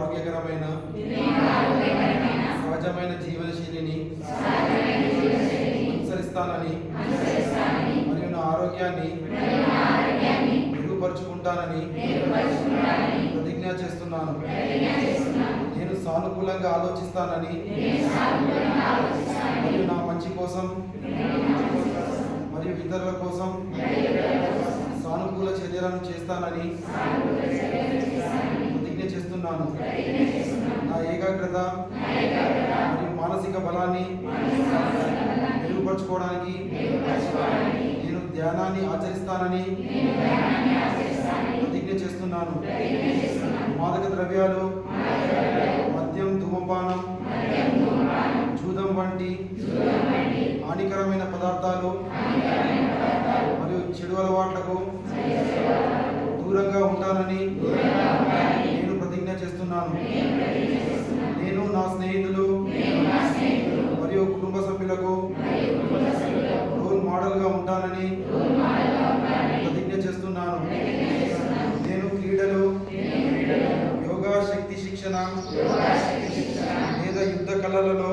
ఆరోగ్యకరమైన సహజమైన జీవనశైలిని అనుసరిస్తానని మరియు నా ఆరోగ్యాన్ని మెరుగుపరుచుకుంటానని ప్రతిజ్ఞ చేస్తున్నాను. నేను సానుకూలంగా ఆలోచిస్తానని మరియు నా మంచి కోసం మరియు ఇతరుల కోసం సానుకూల చర్యలను చేస్తానని చేస్తున్నాను నా ఏకాగ్రత మరియు మానసిక బలాన్ని మెరుగుపరచుకోవడానికి నేను ధ్యానాన్ని ఆచరిస్తానని ప్రతిజ్ఞ చేస్తున్నాను. మాదక ద్రవ్యాలు మద్యం ధూమపానం జూదం వంటి హానికరమైన పదార్థాలు మరియు చెడు అలవాట్లకు దూరంగా ఉంటానని నేను నేను నా స్నేహితులు మరియు కుటుంబ సభ్యులకు రోల్ మోడల్గా ఉంటానని ప్రతిజ్ఞ చేస్తున్నాను. నేను క్రీడలు యోగా శక్తి శిక్షణ లేదా యుద్ధ కళలలో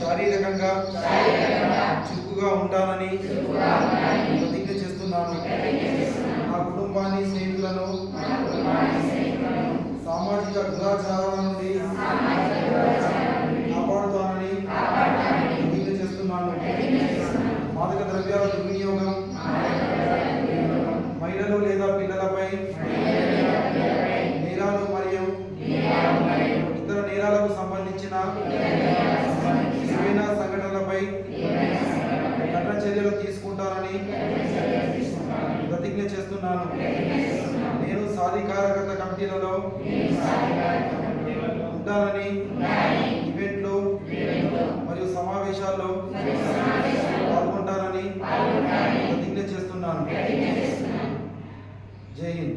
శారీరకంగా చురుకుగా ఉంటానని ప్రతిజ్ఞ చేస్తున్నాను. నా కుటుంబాన్ని స్నేహితులను సామాజిక దురాచారాల నుండి కాపాడుతానని ప్రతిజ్ఞ చేస్తున్నాను. మాదక ద్రవ్యాల దుర్వినియోగం మహిళలు లేదా పిల్లలపై నేరాలు మరియు ఇతర నేరాలకు సంబంధించిన ఏవైనా సంఘటనలపై కఠిన చర్యలు తీసుకుంటానని ప్రతిజ్ఞ చేస్తున్నాను. నేను సాధికారకత కమిటీలలో ఉంటానని ఈవెంట్లు మరియు సమావేశాల్లో పాల్గొంటానని ప్రతిజ్ఞ చేస్తున్నాను. జై హింద్.